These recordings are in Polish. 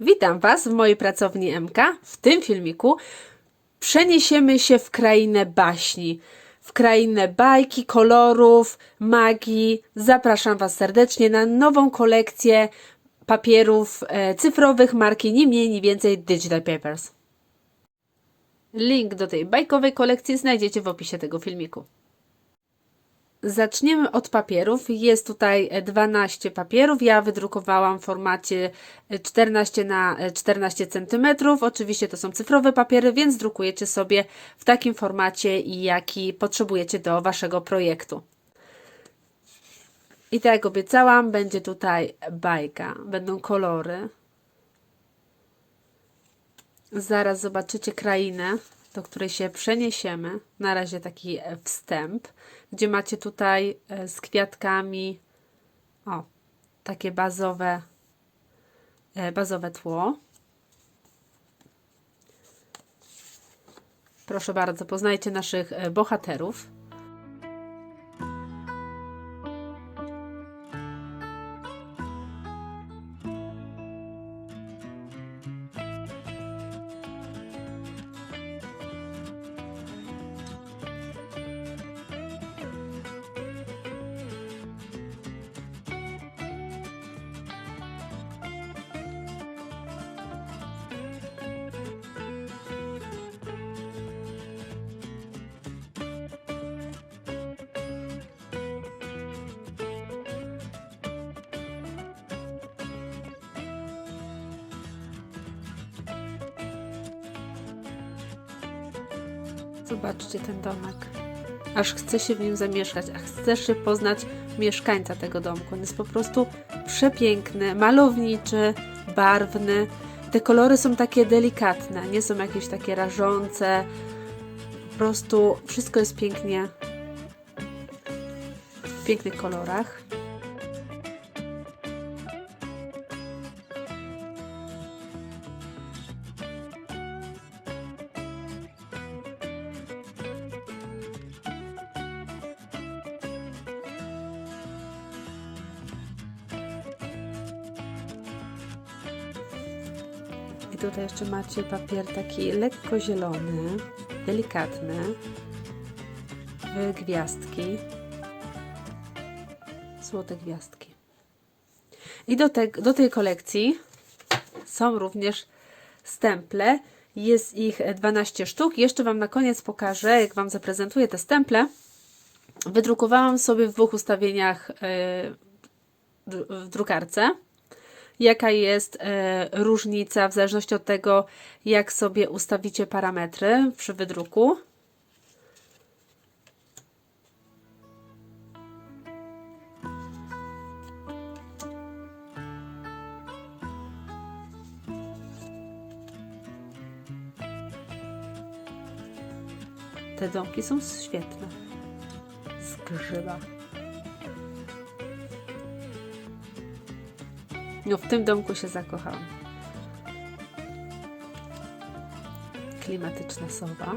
Witam Was w mojej pracowni MK. W tym filmiku przeniesiemy się w krainę baśni, w krainę bajki, kolorów, magii. Zapraszam Was serdecznie na nową kolekcję papierów e, cyfrowych marki ni mniej, ni więcej Digital Papers. Link do tej bajkowej kolekcji znajdziecie w opisie tego filmiku. Zaczniemy od papierów. Jest tutaj e, 12 papierów. Ja wydrukowałam w formacie e, 14 na e, 14 cm. Oczywiście to są cyfrowe papiery, więc drukujecie sobie w takim formacie, jaki potrzebujecie do Waszego projektu. I tak jak obiecałam, będzie tutaj bajka. Będą kolory. Zaraz zobaczycie krainę, do której się przeniesiemy. Na razie taki e, wstęp, gdzie macie tutaj e, z kwiatkami o, takie bazowe, e, bazowe tło. Proszę bardzo, poznajcie naszych bohaterów. Zobaczcie ten domek. Aż chce się w nim zamieszkać, a chcesz się poznać mieszkańca tego domku. On jest po prostu przepiękny, malowniczy, barwny. Te kolory są takie delikatne, nie są jakieś takie rażące. Po prostu wszystko jest pięknie w pięknych kolorach. Tutaj jeszcze macie papier taki lekko zielony, delikatny, w gwiazdki, złote gwiazdki. I do, te, do tej kolekcji są również stemple. Jest ich 12 sztuk. Jeszcze Wam na koniec pokażę, jak Wam zaprezentuję te stemple. Wydrukowałam sobie w dwóch ustawieniach yy, w drukarce jaka jest e, różnica w zależności od tego, jak sobie ustawicie parametry przy wydruku. Te domki są świetne. Z No w tym domku się zakochałam. Klimatyczna sowa.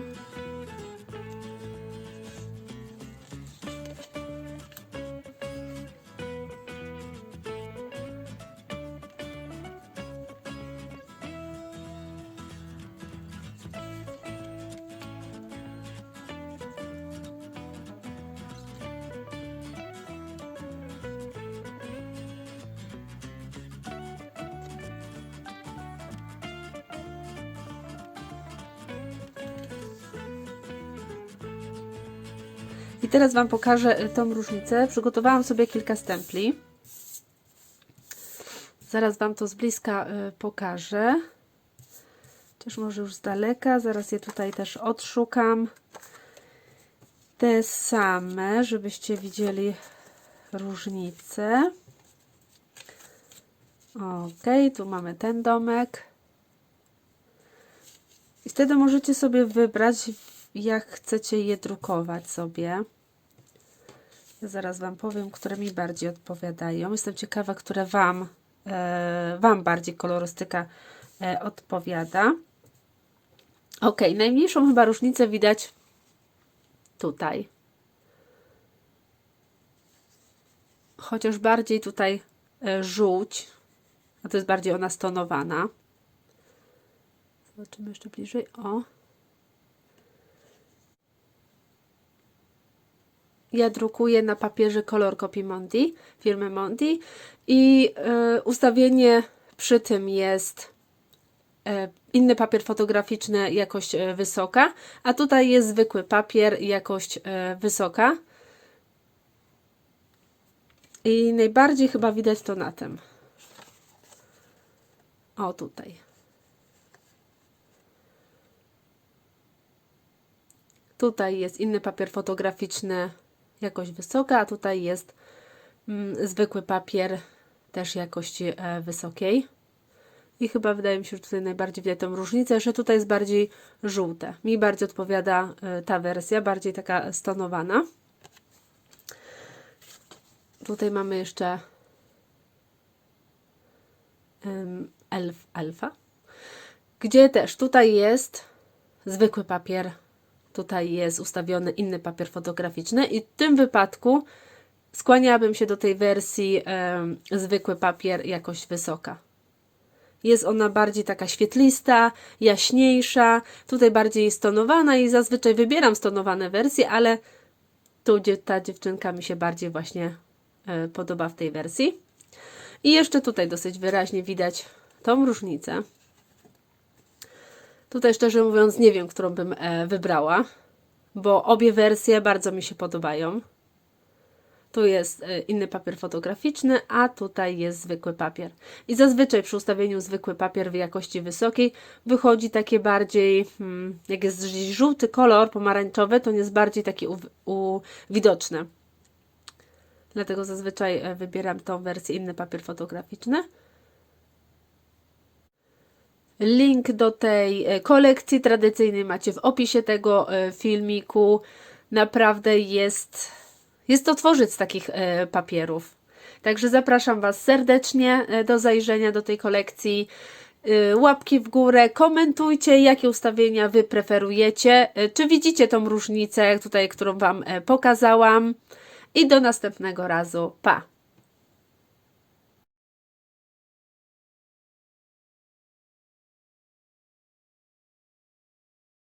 I teraz Wam pokażę y, tą różnicę. Przygotowałam sobie kilka stempli. Zaraz Wam to z bliska y, pokażę. Chociaż może już z daleka. Zaraz je tutaj też odszukam. Te same, żebyście widzieli różnicę. Ok, tu mamy ten domek. I wtedy możecie sobie wybrać, jak chcecie je drukować sobie. Zaraz Wam powiem, które mi bardziej odpowiadają. Jestem ciekawa, które Wam, e, wam bardziej kolorystyka e, odpowiada. Ok, najmniejszą chyba różnicę widać tutaj. Chociaż bardziej tutaj e, żółć, a to jest bardziej ona stonowana. Zobaczymy jeszcze bliżej. O. Ja drukuję na papierze kolor Copy Mondi, firmy Mondi i y, ustawienie przy tym jest e, inny papier fotograficzny, jakość e, wysoka, a tutaj jest zwykły papier, jakość e, wysoka. I najbardziej chyba widać to na tym. O, tutaj. Tutaj jest inny papier fotograficzny, jakość wysoka, a tutaj jest mm, zwykły papier, też jakości e, wysokiej. I chyba wydaje mi się, że tutaj najbardziej widać tą różnicę, że tutaj jest bardziej żółte. Mi bardziej odpowiada e, ta wersja, bardziej taka stonowana. Tutaj mamy jeszcze elf, elfa, gdzie też tutaj jest zwykły papier, tutaj jest ustawiony inny papier fotograficzny i w tym wypadku skłaniałabym się do tej wersji zwykły papier, jakość wysoka. Jest ona bardziej taka świetlista, jaśniejsza, tutaj bardziej stonowana i zazwyczaj wybieram stonowane wersje, ale tu ta dziewczynka mi się bardziej właśnie e, podoba w tej wersji. I jeszcze tutaj dosyć wyraźnie widać tą różnicę. Tutaj szczerze mówiąc nie wiem, którą bym e, wybrała, bo obie wersje bardzo mi się podobają. Tu jest e, inny papier fotograficzny, a tutaj jest zwykły papier. I zazwyczaj przy ustawieniu zwykły papier w jakości wysokiej wychodzi takie bardziej, hmm, jak jest żółty kolor, pomarańczowy, to jest bardziej taki widoczny. Dlatego zazwyczaj e, wybieram tą wersję, inny papier fotograficzny. Link do tej e, kolekcji tradycyjnej macie w opisie tego e, filmiku. Naprawdę jest, jest to tworzyc takich e, papierów. Także zapraszam Was serdecznie do zajrzenia do tej kolekcji. Łapki w górę, komentujcie, jakie ustawienia Wy preferujecie. Czy widzicie tą różnicę tutaj, którą Wam pokazałam. I do następnego razu. Pa!